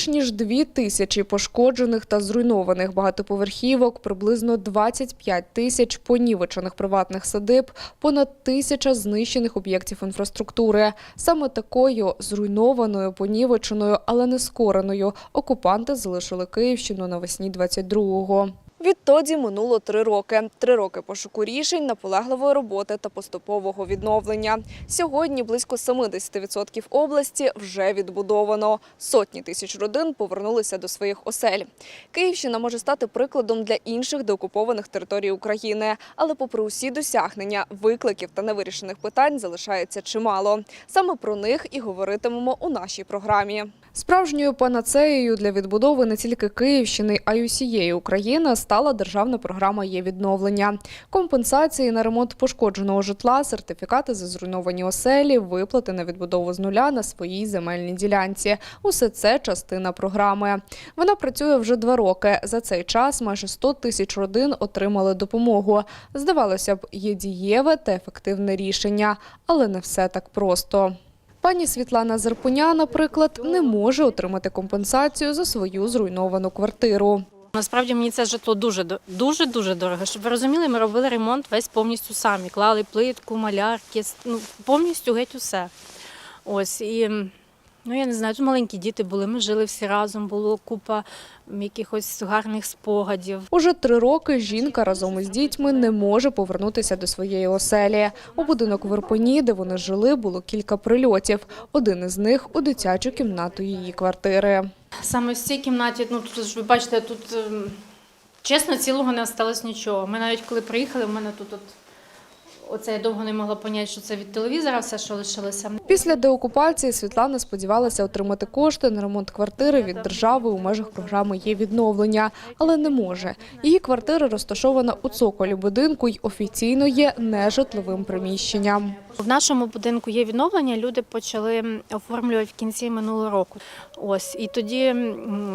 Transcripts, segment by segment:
Більш ніж дві тисячі пошкоджених та зруйнованих багатоповерхівок, приблизно 25 тисяч понівечених приватних садиб, понад тисяча знищених об'єктів інфраструктури. Саме такою зруйнованою, понівеченою, але не скореною окупанти залишили Київщину навесні 22-го. Відтоді минуло три роки. Три роки пошуку рішень, наполегливої роботи та поступового відновлення. Сьогодні близько 70% області вже відбудовано. Сотні тисяч родин повернулися до своїх осель. Київщина може стати прикладом для інших деокупованих територій України. Але попри усі досягнення, викликів та невирішених питань залишається чимало. Саме про них і говоритимемо у нашій програмі. Справжньою панацеєю для відбудови не тільки Київщини, а й усієї України стала державна програма «Є відновлення». Компенсації на ремонт пошкодженого житла, сертифікати за зруйновані оселі, виплати на відбудову з нуля на своїй земельній ділянці. Усе це частина програми. Вона працює вже два роки. За цей час майже 100 тисяч родин отримали допомогу. Здавалося б, є дієве та ефективне рішення, але не все так просто. Пані Світлана Зерпуня, наприклад, не може отримати компенсацію за свою зруйновану квартиру. Насправді мені це житло дуже дуже дуже дорого. Щоб ви розуміли, ми робили ремонт весь повністю самі. Клали плитку, малярки, ну повністю геть усе. Ось і ну я не знаю, тут маленькі діти були. Ми жили всі разом, було купа якихось гарних спогадів. Уже три роки жінка разом із дітьми не може повернутися до своєї оселі. У будинок в Ірпені, де вони жили, було кілька прильотів. Один із них у дитячу кімнату її квартири. Саме в цій кімнаті, ну тут ж ви бачите, тут ем, чесно цілого не осталось нічого. Ми навіть коли приїхали, в мене тут от. Оце я довго не могла поняти, що це від телевізора, все, що лишилося. Після деокупації Світлана сподівалася отримати кошти на ремонт квартири від держави у межах програми «Є відновлення», але не може. Її квартира розташована у цоколі будинку й офіційно є нежитловим приміщенням. В нашому будинку є відновлення. Люди почали оформлювати в кінці минулого року. Ось і тоді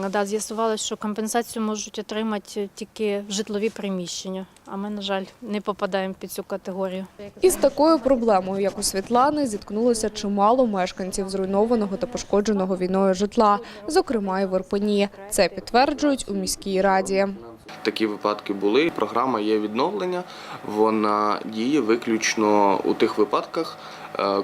да, з'ясувалося, що компенсацію можуть отримати тільки житлові приміщення. А ми, на жаль, не попадаємо під цю категорію. Із такою проблемою, як у Світлани, зіткнулося чимало мешканців зруйнованого та пошкодженого війною житла, зокрема і в Ірпені. Це підтверджують у міській раді. Такі випадки були. Програма є відновлення. Вона діє виключно у тих випадках,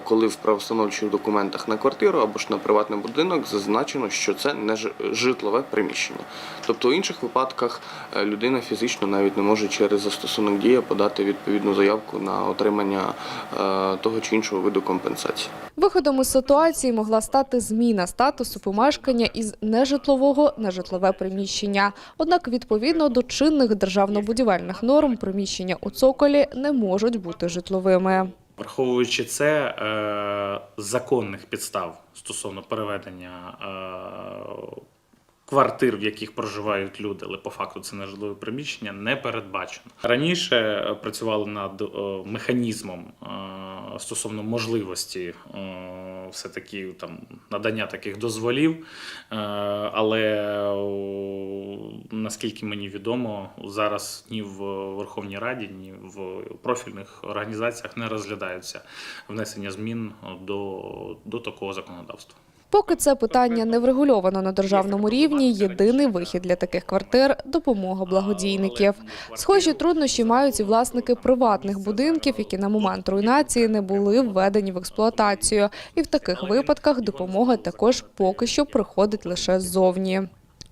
коли в правостановчих документах на квартиру або ж на приватний будинок зазначено, що це не житлове приміщення. Тобто у інших випадках е, людина фізично навіть не може через застосунок дія подати відповідну заявку на отримання е, того чи іншого виду компенсації. Виходом із ситуації могла стати зміна статусу помешкання із нежитлового на житлове приміщення. Однак, відповідно до чинних державно-будівельних норм, приміщення у цоколі не можуть бути житловими. Враховуючи це е, законних підстав стосовно переведення е, квартир, в яких проживають люди, але по факту це не житлове приміщення, не передбачено. Раніше е, працювали над е, механізмом е, стосовно можливості е, все-таки там надання таких дозволів, але наскільки мені відомо, зараз ні в Верховній Раді, ні в профільних організаціях не розглядаються внесення змін до, до такого законодавства. Поки це питання не врегульовано на державному рівні, єдиний вихід для таких квартир – допомога благодійників. Схожі труднощі мають і власники приватних будинків, які на момент руйнації не були введені в експлуатацію. І в таких випадках допомога також поки що приходить лише ззовні.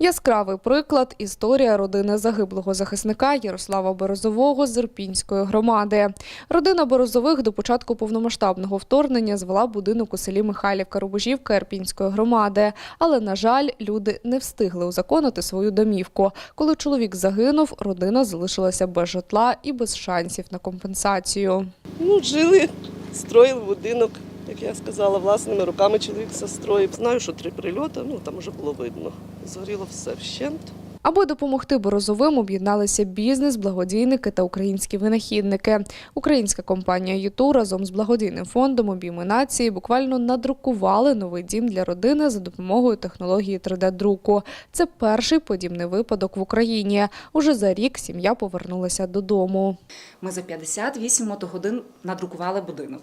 Яскравий приклад – історія родини загиблого захисника Ярослава Березового з Ірпінської громади. Родина Березових до початку повномасштабного вторгнення звела будинок у селі Михайлівка Рубежівка Ірпінської громади. Але, на жаль, люди не встигли узаконити свою домівку. Коли чоловік загинув, родина залишилася без житла і без шансів на компенсацію. Ну, жили, строїли будинок, як я сказала, власними руками чоловік все строїв. Знаю, що три прильоти, ну там вже було видно. Згоріло все вщент. Аби допомогти Борозовим, об'єдналися бізнес, благодійники та українські винахідники. Українська компанія «Юту» разом з благодійним фондом «Обійми нації» буквально надрукували новий дім для родини за допомогою технології 3D-друку. Це перший подібний випадок в Україні. Уже за рік сім'я повернулася додому. Ми за 58 мотогодин надрукували будинок.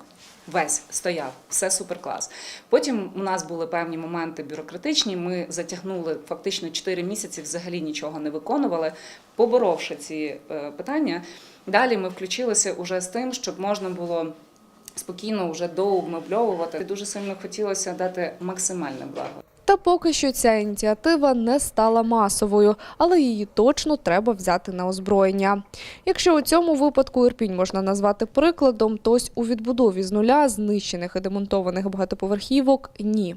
весь стояв, все супер клас. Потім у нас були певні моменти бюрократичні. Ми затягнули фактично 4 місяці, взагалі нічого не виконували, поборовши ці е, питання. Далі ми включилися уже з тим, щоб можна було спокійно вже доумебльовувати. Дуже сильно хотілося дати максимальне благо. Та поки що ця ініціатива не стала масовою, але її точно треба взяти на озброєння. Якщо у цьому випадку Ірпінь можна назвати прикладом, то ось у відбудові з нуля знищених і демонтованих багатоповерхівок ні.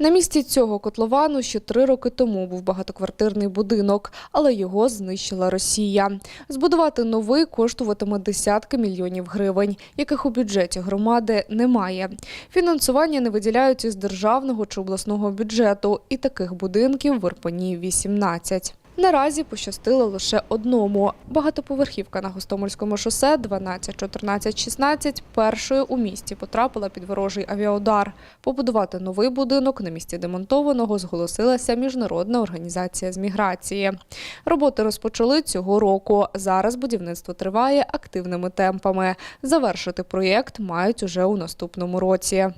На місці цього котловану ще три роки тому був багатоквартирний будинок, але його знищила Росія. Збудувати новий коштуватиме десятки мільйонів гривень, яких у бюджеті громади немає. Фінансування не виділяють із державного чи обласного бюджету, і таких будинків в Ірпені 18. Наразі пощастило лише одному. Багатоповерхівка на Гостомельському шосе 12, 14, 16 першою у місті потрапила під ворожий авіаудар. Побудувати новий будинок на місці демонтованого зголосилася міжнародна організація з міграції. Роботи розпочали цього року. Зараз будівництво триває активними темпами. Завершити проєкт мають уже у наступному році.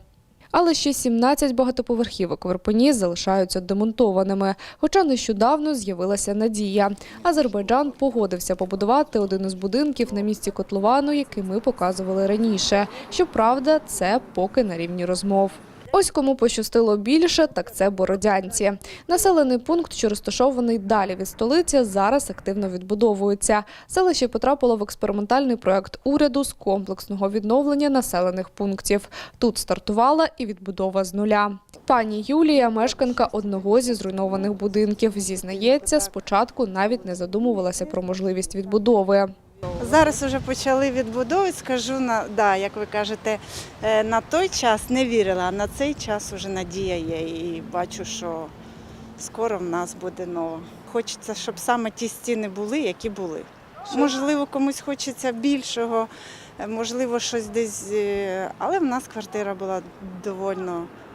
Але ще 17 багатоповерхівок в Ірпені залишаються демонтованими. Хоча нещодавно з'явилася надія. Азербайджан погодився побудувати один із будинків на місці котловану, який ми показували раніше. Щоправда, це поки на рівні розмов. Ось кому пощастило більше, так це бородянці. Населений пункт, що розташований далі від столиці, зараз активно відбудовується. Селище потрапило в експериментальний проект уряду з комплексного відновлення населених пунктів. Тут стартувала і відбудова з нуля. Пані Юлія, мешканка одного зі зруйнованих будинків, зізнається, спочатку навіть не задумувалася про можливість відбудови. Зараз вже почали відбудовувати, скажу на да, як ви кажете, е, на той час не вірила, а на цей час вже надія є. І бачу, що скоро в нас буде нова. Хочеться, щоб саме ті стіни були, які були. Можливо, комусь хочеться більшого, е, можливо, щось десь. е, Але в нас квартира була доволі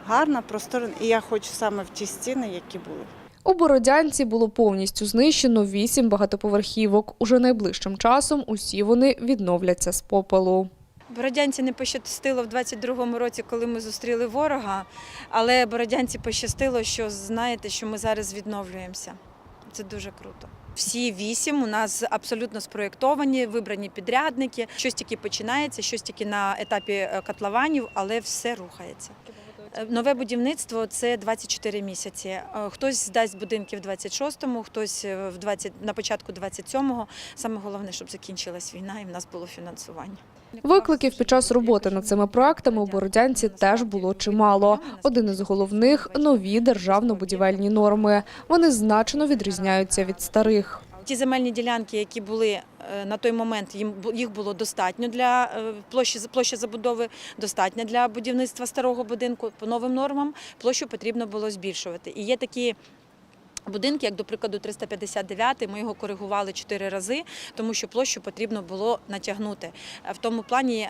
гарна, просторна, і я хочу саме в ті стіни, які були. У Бородянці було повністю знищено вісім багатоповерхівок. Уже найближчим часом усі вони відновляться з попелу. Бородянці не пощастило в 22-му році, коли ми зустріли ворога, але Бородянці пощастило, що знаєте, що ми зараз відновлюємося. Це дуже круто. Всі вісім у нас абсолютно спроєктовані, вибрані підрядники. Щось тільки починається, щось тільки на етапі е, котлованів, але все рухається. Е, Нове будівництво це 24 місяці. Е, Хтось здасть будинки в 26-му, хтось е, в 20, на початку 27-го. Саме головне, щоб закінчилась війна і в нас було фінансування. Викликів під час роботи над цими проектами у Бородянці теж було чимало. Один із головних нові державно-будівельні норми. Вони значно відрізняються від старих. Ті земельні ділянки, які були е, на той момент, їх було достатньо для е, площі площа забудови, достатньо для будівництва старого будинку. По новим нормам площу потрібно було збільшувати. І є такі. Будинки, як до прикладу 359, ми його коригували чотири рази, тому що площу потрібно було натягнути. Е, В тому плані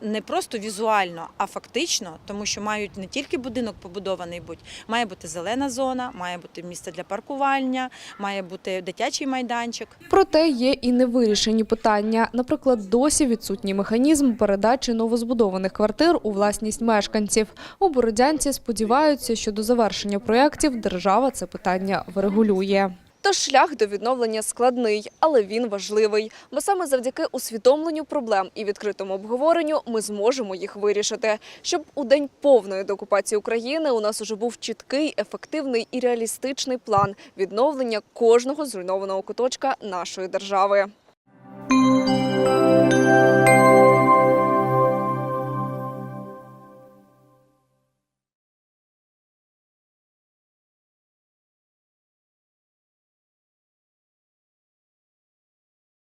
не просто візуально, а фактично, тому що мають не тільки будинок побудований бути, має бути зелена зона, має бути місце для паркування, має бути дитячий майданчик. Проте є і невирішені питання. Наприклад, досі відсутній механізм передачі новозбудованих квартир у власність мешканців. У Бородянці сподіваються, що до завершення проєктів держава це питання врегулює. Тож шлях до відновлення складний, але він важливий. Бо саме завдяки усвідомленню проблем і відкритому обговоренню ми зможемо їх вирішити. Щоб у день повної деокупації України у нас уже був чіткий, ефективний і реалістичний план відновлення кожного зруйнованого куточка нашої держави.